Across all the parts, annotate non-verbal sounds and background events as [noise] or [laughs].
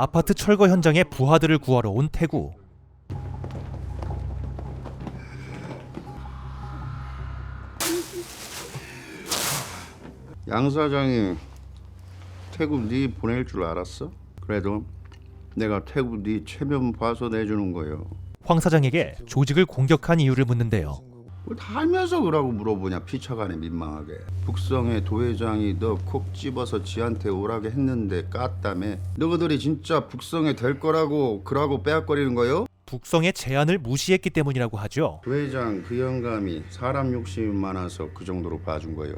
아파트 철거 현장에 부하들을 구하러 온 태구. 양 사장이 태국 네 보낼 줄 알았어? 그래도 내가 태국 네 체면 봐서 내주는 거요. 황 사장에게 조직을 공격한 이유를 묻는데요. 뭘다 알면서 그러고 물어보냐 피차간에 민망하게. 북성의 도회장이 너 콕 집어서 지한테 오라게 했는데 깠다며. 너희들이 진짜 북성에 될 거라고 그러고 빼앗거리는 거요? 북성의 제안을 무시했기 때문이라고 하죠. 도회장 그 영감이 사람 욕심이 많아서 그 정도로 봐준 거요.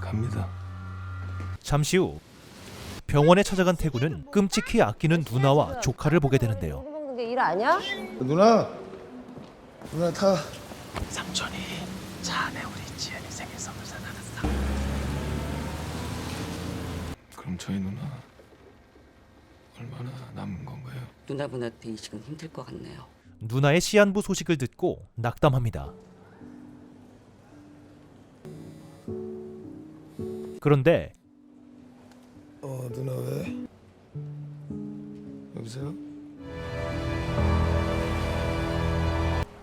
갑니다. 잠시 후 병원에 찾아간 태구는 끔찍히 아끼는 누나와 조카를 보게 되는데요. 게일 아니야? 누나 누나 타 삼촌이 자네 우리 지연이 생일 선물 사놨어. 그럼 저희 누나 얼마나 남은 건가요? 누나분한테 이 시간 힘들 것 같네요. 누나의 시한부 소식을 듣고 낙담합니다. 그런데 어 누나 왜 여보세요?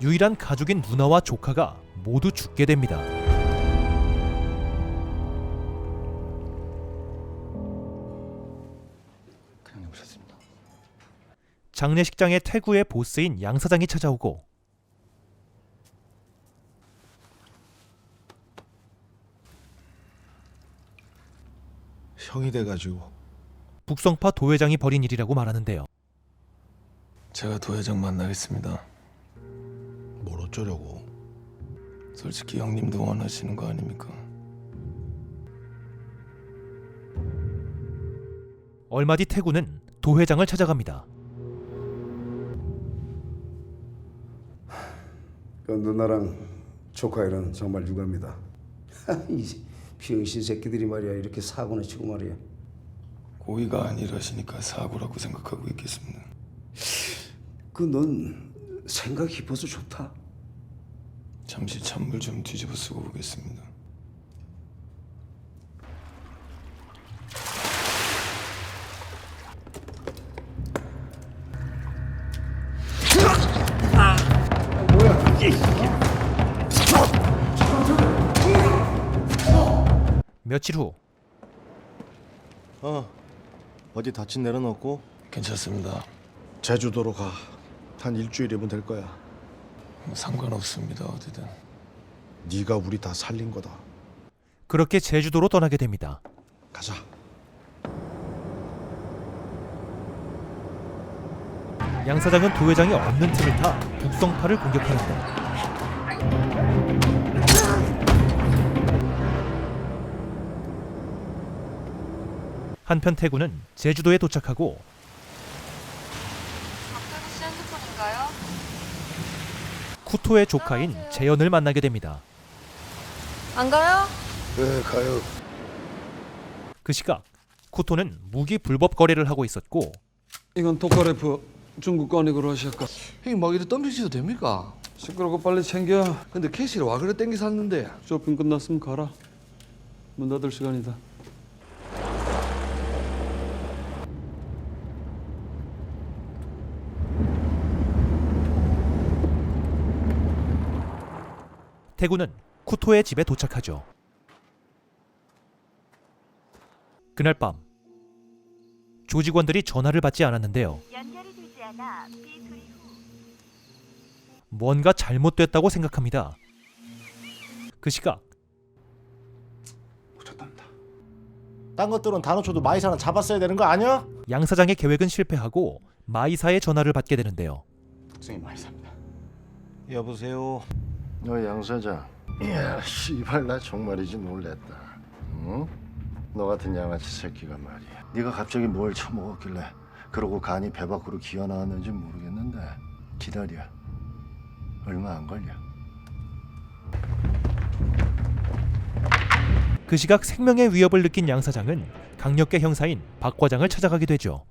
유일한 가족인 누나와 조카가 모두 죽게 됩니다. 그냥 오셨습니다. 장례식장에 태구의 보스인 양 사장이 찾아오고 형이 돼가지고 북성파 도회장이 벌인 일이라고 말하는데요. 제가 도회장 만나겠습니다. 뭘 어쩌려고 솔직히 형님도 원하시는 거 아닙니까? 얼마 뒤 태구는 도 회장을 찾아갑니다. 그 누나랑 조카 일은 정말 유감이다. [laughs] 이 병신 새끼들이 말이야 이렇게 사고나 치고 말이야. 고의가 아니라시니까 사고라고 생각하고 있겠습니다. 그 넌 생각 깊어서 좋다. 잠시 찬물 좀 뒤집어 쓰고 오겠습니다. 며칠 후 어 어디 다친 없고 괜찮습니다. 제주도로 가 한 일주일이면 될 거야 뭐 상관없습니다. 어디든. 네가 우리 다 살린 거다 그렇게 제주도로 떠나게 됩니다. 가자 양 사장은 도회장이 없는 틈을 타 북성파를 공격하는데 한편 태구는 제주도에 도착하고 박태구 씨 핸드폰인가요? 쿠토의 조카인 재현을 만나게 됩니다. 안 가요? 네 가요 그 시각 쿠토는 무기 불법 거래를 하고 있었고 이건 토카레프 중국 거니고 러시아가 형님 막 이래 덤비셔도 됩니까? 시끄럽고 빨리 챙겨 근데 캐시를 와 그래 땡기 샀는데 쇼핑 끝났으면 가라 문 닫을 시간이다 태구는 쿠토의 집에 도착하죠. 그날 밤 조직원들이 전화를 받지 않았는데요. 뭔가 잘못됐다고 생각합니다. 그 시각 딴 것들은 단어초도 마이사는 잡았어야 되는 거 아니야? 양 사장의 계획은 실패하고 마이사의 전화를 받게 되는데요. 많이 삽니다. 여보세요 너 양 사장 이야 씨발 나 정말이지 놀랬다 응? 너 같은 양아치 새끼가 말이야 네가 갑자기 뭘 처먹었길래 그러고 간이 배 밖으로 기어 나왔는지 모르겠는데 기다려 얼마 안 걸려 그 시각 생명의 위협을 느낀 양 사장은 강력계 형사인 박 과장을 찾아가게 되죠.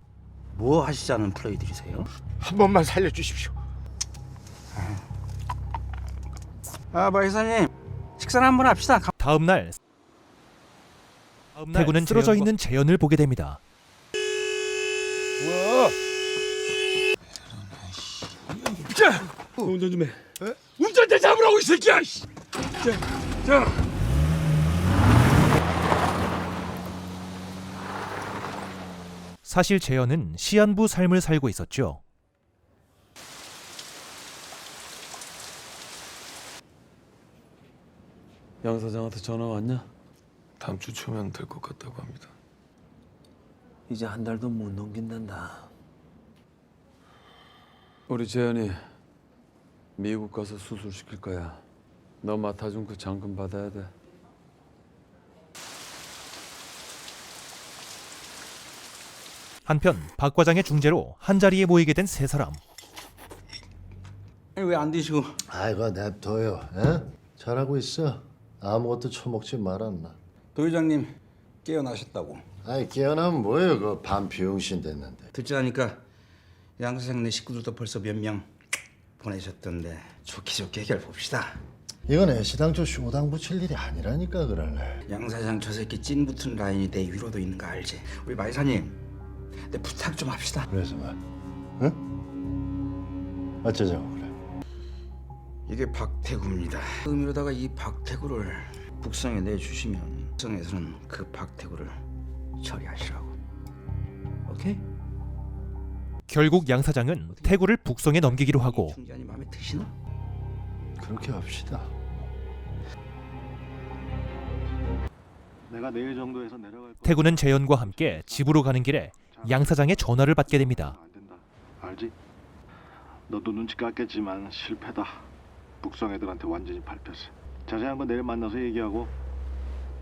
뭐 하시자는 플레이들이세요? 한 번만 살려주십시오 아, 뭐 마 이사님. 식사를 한번 합시다. 가- 다음 날 태구는 쓰러져 있는 재현을 보게 됩니다. 운전 좀 해. 운전대 잡으라고 이 새끼야. 씨. 자, 자. 사실 재현은 시한부 삶을 살고 있었죠. 양 사장한테 전화 왔냐? 다음 주 초면 될 것 같다고 합니다. 이제 한 달도 못 넘긴단다. 우리 재현이 미국 가서 수술 시킬 거야. 너 맡아준 그 잔금 받아야 돼. 한편 박 과장의 중재로 한 자리에 모이게 된 세 사람. 왜 안 드시고? 아이고 냅둬요. 에? 잘하고 있어. 아무것도 처먹지 말았나. 도 회장님 깨어나셨다고. 아이 깨어나면 뭐예요? 그 반비용신 됐는데. 듣자니까 양 사장네 식구들도 벌써 몇 명 보내셨던데 좋게 좋게 해결 봅시다. 이건 애시당초 쇼당 붙일 일이 아니라니까 그럴래. 양 사장 저 새끼 찐 붙은 라인이 내 위로도 있는 거 알지? 우리 마이사님, 내 부탁 좀 합시다. 그래서 말, 응? 어쩌자고. 이게 박태구입니다. 의미로다가 이 박태구를 북성에 내주시면 북성에서는 그 박태구를 처리하시라고. 오케이? 결국 양 사장은 태구를 북성에 넘기기로 하고 총장이 마음에 드시나? 그렇게 합시다. 내가 내일 정도에서 내려갈 거 태구는 재현과 함께 집으로 가는 길에 양 사장의 전화를 받게 됩니다. 안 된다. 알지? 너도 눈치 깠겠지만 실패다. 북성 애들한테 완전히 밟혔어. 자세한 건 내일 만나서 얘기하고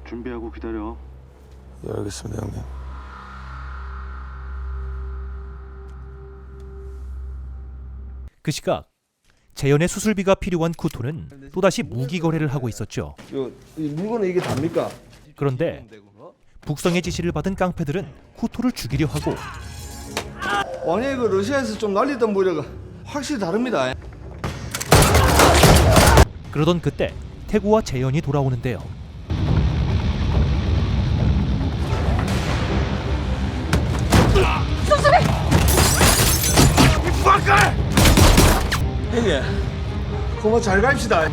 준비하고 기다려. 예, 알겠습니다, 형님. 그 시각 재현의 수술비가 필요한 쿠토는 또다시 무기 거래를 하고 있었죠. 이 물건은 이게 답니까? 그런데 북성의 지시를 받은 깡패들은 쿠토를 죽이려 하고 아니 그 러시아에서 좀 날리던 무려가 확실히 다릅니다. 그러던 그때 태구와 재현이 돌아오는데요. 형님, 고마 잘 갑시다.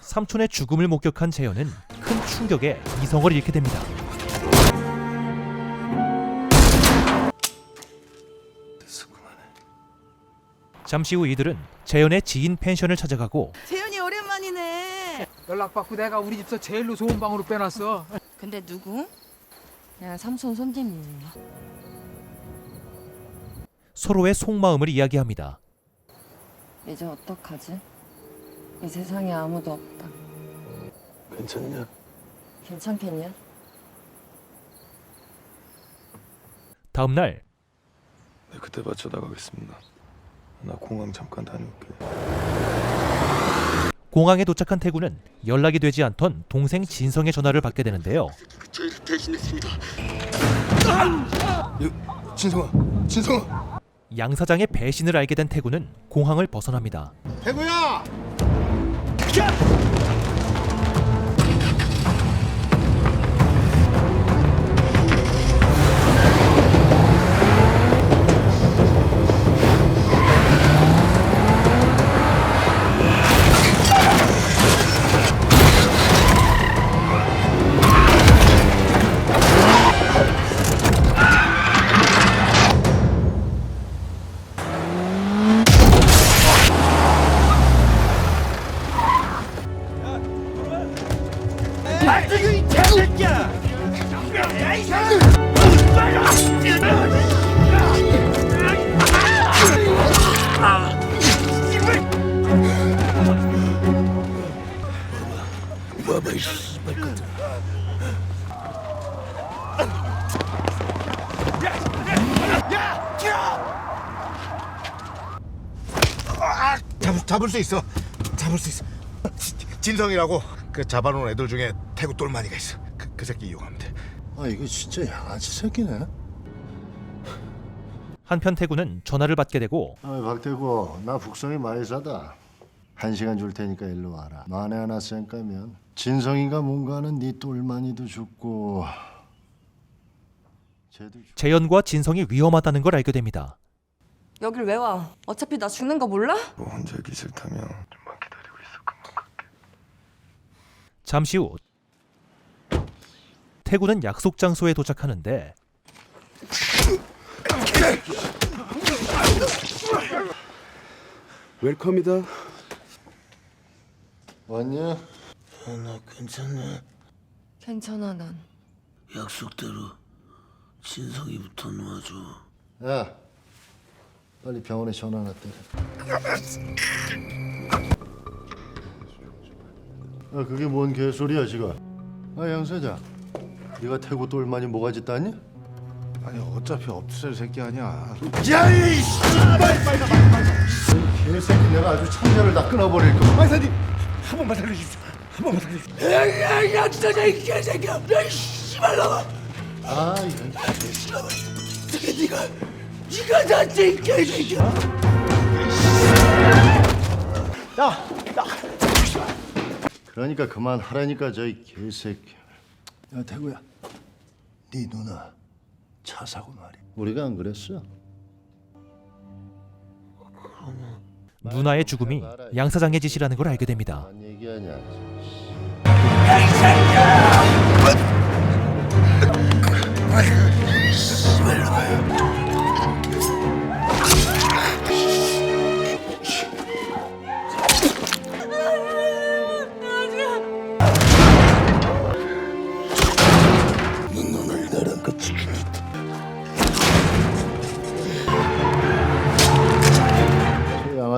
삼촌의 죽음을 목격한 재현은 큰 충격에 이성을 잃게 됩니다. 잠시 후 이들은 재현의 지인 펜션을 찾아가고 재현이 오랜만이네. 연락받고 내가 우리 집서 제일로 좋은 방으로 빼놨어. 근데 누구? 야 삼촌 손님이. 서로의 속마음을 이야기합니다. 이제 어떡하지? 이 세상에 아무도 없다. 괜찮냐? 괜찮겠냐? 다음 날 네, 그때 맞춰 나가겠습니다. 나 공항 잠깐 다녀올게. 공항에 도착한 태구는 연락이 되지 않던 동생 진성의 전화를 받게 되는데요. 진성아, 진성아. 양 사장의 배신을 알게 된 태구는 공항을 벗어납니다. 태구야. 잡, 잡을 수 있어. 잡을 수 있어. 진성이라고 그 잡아놓은 애들 중에 태구 똘마니가 있어. 그, 그 새끼 이용하면 돼. 아 이거 진짜 양아치 새끼네. 한편 태구는 전화를 받게 되고 아 박태구, 나 북성이 많이 사다. 한 시간 줄 테니까 일로 와라. 만에 하나 쌩까면 진성이가 뭔가 하는 네 똘마니도 죽고 쟤도 죽... 재현과 진성이 위험하다는 걸 알게 됩니다. 여길 왜 와? 어차피 나 죽는 거 몰라? 뭐 혼자 있기 싫다면 좀만 기다리고 있어. 금방 갈게. 잠시 후 태구는 약속 장소에 도착하는데 웰컴이다. 왔냐? 나 괜찮네. 괜찮아 난. 약속대로 진성이부터 놓아줘. 야, 빨리 병원에 전화 하나 때려. 야, 그게 뭔 개소리야 지금? 아, 양 사장, 네가 태고 똘마니 모가지 따니? 아니 어차피 없을 새끼 아니야. 야이 씨발! 개새끼 내가 아주 창자를 다 끊어버릴 거야. 마이사님 한 번만 살려주십시오. 한 번만 살려주십시오. 야야 약사자 이 개새끼야. 야이 씨발 놈아. 아, 이런 개새끼. 네가 네가 나한테 이 개새끼야. 그러니까 그만하라니까 저이 개새끼. 야 태구야, 네 누나 차 사고 말이야. 우리가 안 그랬어? 누나의 죽음이 양 사장의 짓이라는 걸 알게 됩니다. 뭔 얘기하냐? 눈을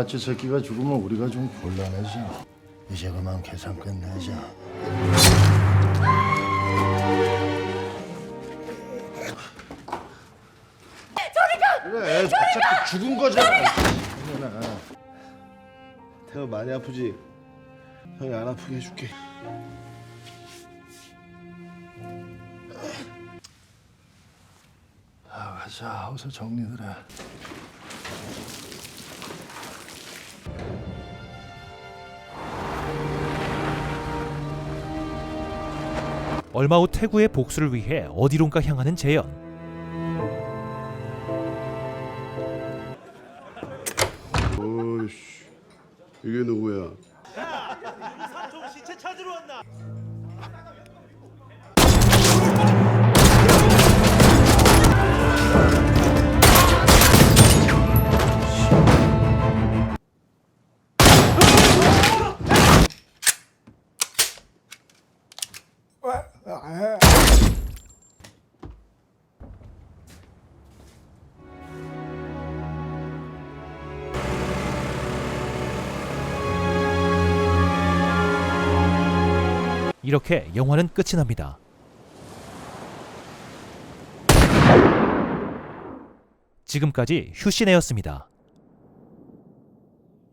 저 양아치 새끼가 죽으면 우리가 좀 곤란해져. 이제 그만 계산 끝내자. 그래 어차피 죽은 거잖아. 태호 많이 아프지? 형이 안 아프게 해줄게. 아, 가자. 어서 정리들 해. 얼마 후 태구의 복수를 위해 어디론가 향하는 재현. 어이씨 이게 누구야? 이렇게 영화는 끝이 납니다. 지금까지 휴신혜였습니다.